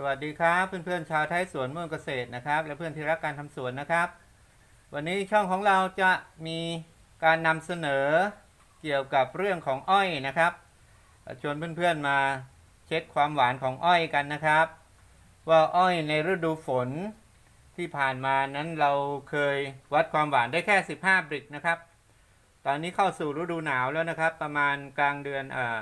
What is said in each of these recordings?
สวัสดีครับเพื่อนๆชาวไทยสวนเมืองเกษตรนะครับ และเพื่อนที่รักการทำสวนนะครับ วันนี้ช่องของเราจะมีการนำเสนอเกี่ยวกับเรื่องของอ้อยนะครับชวนเพื่อนๆมาเช็คความหวานของอ้อยกันนะครับ ว่าอ้อยในฤดูฝนที่ผ่านมานั้นเราเคยวัดความหวานได้แค่ 15บริกนะครับ ตอนนี้เข้าสู่ฤดูหนาวแล้วนะครับ ประมาณกลางเดือนเอ่อ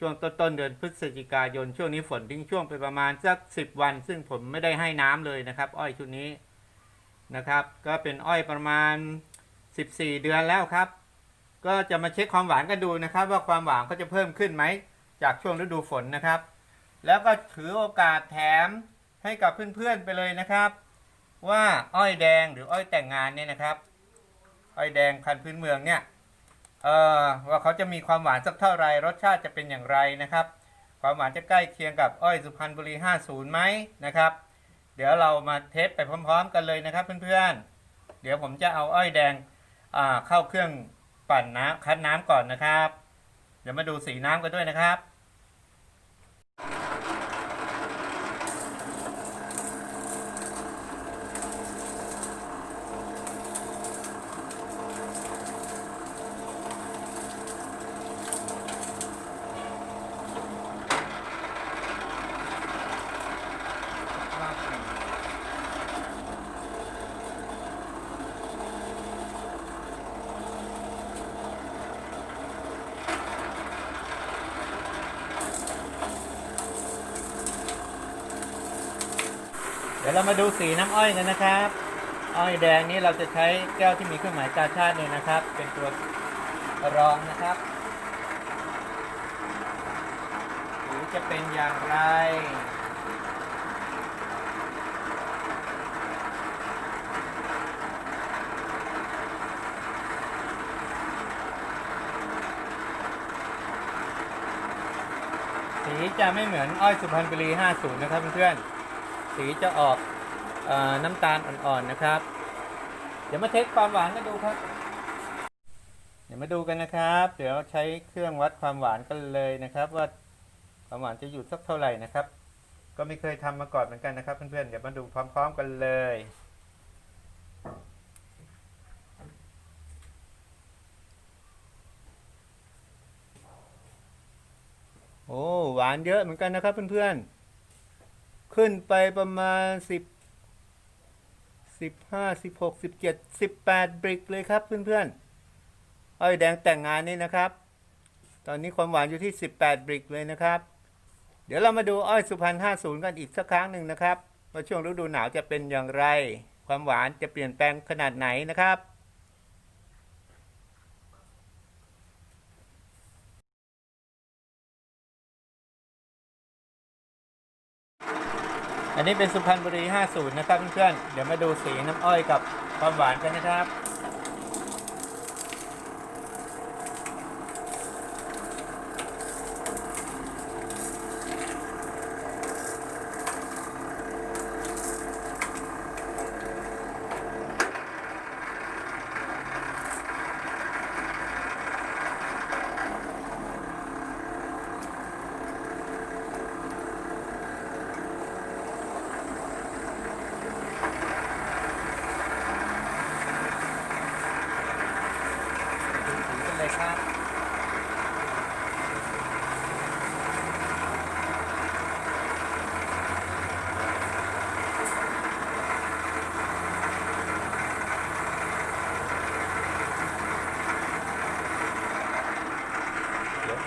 ช่วงต้นต้นเดือนพฤศจิกายน ช่วงนี้ฝนทิ้งช่วงไปประมาณสักสิบวัน ซึ่งผมไม่ได้ให้น้ำเลยนะครับ อ้อยชุดนี้นะครับ ก็เป็นอ้อยประมาณ 14 เดือนแล้วครับ ก็จะมาเช็คความหวานกันดูนะครับ ว่าความหวานเขาจะเพิ่มขึ้นไหมจากช่วงฤดูฝนนะครับ แล้วก็ถือโอกาสแถมให้กับเพื่อนๆไปเลยนะครับ ว่าอ้อยแดงหรืออ้อยแต่งงานเนี่ยนะครับ อ้อยแดงพันธุ์พื้นเมืองเนี่ย ว่าเขาจะมีความหวานสักเท่าไรรสชาติจะเป็นอย่างไรนะครับ ความหวานจะใกล้เคียงกับอ้อยสุพรรณบุรี 50ไหมนะครับ เดี๋ยวเรามาเทสไปพร้อม ๆ กันเลยนะครับเพื่อนๆ เดี๋ยวผมจะเอาอ้อยแดงเข้าเครื่องปั่นน้ำคั้นน้ำก่อนนะครับ เดี๋ยวมาดูสีน้ำกันด้วยนะครับ เดี๋ยวเรามาดูสีน้ำอ้อยกันนะครับ อ้อยแดงนี้เราจะใช้แก้วที่มีเครื่องหมายกาชาติเนี่ยนะครับ เป็นตัวรองนะครับสีจะเป็นอย่างไรสีจะไม่เหมือนอ้อยสุพรรณบุรี 50 นะครับเพื่อนๆ สีจะออกออน้ำตาลอ่อนๆนะครับ เดี๋ยวมาเทสความหวานกันดูครับ เดี๋ยวมาดูกันนะครับ เดี๋ยวใช้เครื่องวัดความหวานกันเลยนะครับ ว่าความหวานจะอยู่สักเท่าไหร่นะครับ ก็ไม่เคยทำมาก่อนเหมือนกันนะครับ เพื่อนๆเดี๋ยวมาดูพร้อม ๆ กันเลยโอ้หวานเยอะเหมือนกันนะครับเพื่อนๆ ขึ้นไปประมาณสิบสิบห้าสิบหกสิบเจ็ดสิบแปดบริกเลยครับเพื่อนๆอ้อยแดงแต่งงานนี่นะครับ ตอนนี้ความหวานอยู่ที่สิบริกเลยนะครับ เดี๋ยวเรามาดูอ้อยสุพรรณห้าศูนย์กันอีกสักครั้งหนึ่งนะครับว่าช่วงฤดูหนาวจะเป็นอย่างไร ความหวานจะเปลี่ยนแปลงขนาดไหนนะครับ อันนี้เป็นสุพรรณบุรี 50 นะครับเพื่อนๆ เดี๋ยวมาดูสีน้ำอ้อยกับความหวานกันนะครับ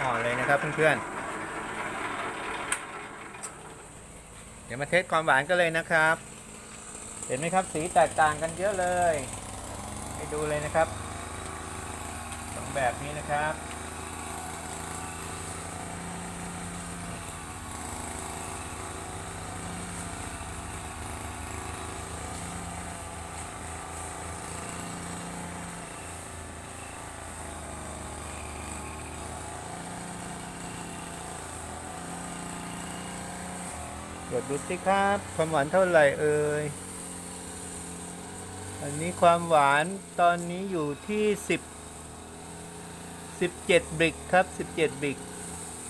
อ่อนเลยนะครับเพื่อนๆ เดี๋ยวมาเทสความหวานกันเลยนะครับ เห็นไหมครับสีแตกต่างกันเยอะเลย ไปดูเลยนะครับสองแบบนี้นะครับ ตรวจดูสิครับ ความหวานเท่าไหร่เอ่ย อันนี้ความหวานตอนนี้อยู่ที่สิบสิบเจ็ดบริกครับสิบเจ็ดบริก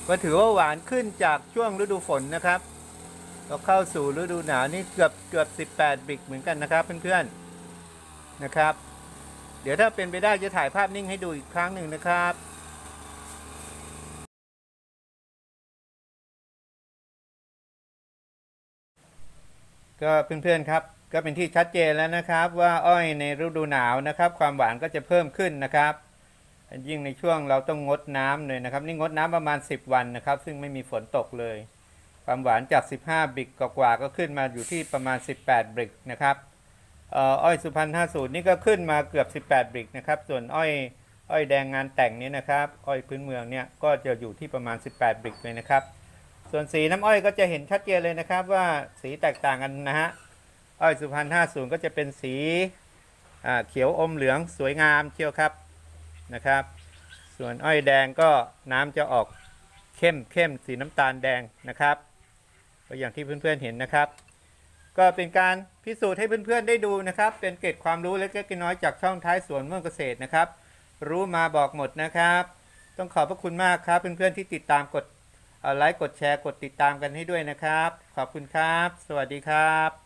ก็ถือว่าหวานขึ้นจากช่วงฤดูฝนนะครับเราเข้าสู่ฤดูหนาวนี่เกือบเกือบ18บิกเหมือนกันนะครับเพื่อนๆนะครับ เดี๋ยวถ้าเป็นไปได้จะถ่ายภาพนิ่งให้ดูอีกครั้งหนึ่งนะครับ ก็เพื่อนๆครับ ก็เป็นที่ชัดเจนแล้วนะครับ ว่าอ้อยในฤดูหนาวนะครับ ความหวานก็จะเพิ่มขึ้นนะครับยิ่งในช่วงเราต้องงดน้ำเลยนะครับ นี่งดน้ำประมาณ 10 วันนะครับ ซึ่งไม่มีฝนตกเลย ความหวานจาก 15 บิกกว่าก็ขึ้นมาอยู่ที่ประมาณ 18 บิกนะครับอ้อยสุพรรณ50 นี่ก็ขึ้นมาเกือบ 18 บิกนะครับ ส่วนอ้อยอ้อยแดงงานแต่งนี้นะครับ อ้อยพื้นเมืองเนี่ยก็จะอยู่ที่ประมาณ 18 บิกเลยนะครับ ส่วนสีน้ำอ้อยก็จะเห็นชัดเจนเลยนะครับว่าสีแตกต่างกันนะฮะ อ้อยสุพรรณ50 ก็จะเป็นสีเขียวอมเหลืองสวยงามเชียวครับนะครับ ส่วนอ้อยแดงก็น้ำจะออกเข้มเข้มสีน้ำตาลแดงนะครับก็อย่างที่เพื่อนๆเห็นนะครับ ก็เป็นการพิสูจน์ให้เพื่อนๆได้ดูนะครับ เป็นเกร็ดความรู้เล็กๆน้อยจากช่องท้ายสวนเมืองเกษตรนะครับ รู้มาบอกหมดนะครับ ต้องขอบพระคุณมากครับเพื่อนๆที่ติดตามกด ไลค์กดแชร์กดติดตามกันให้ด้วยนะครับ ขอบคุณครับ สวัสดีครับ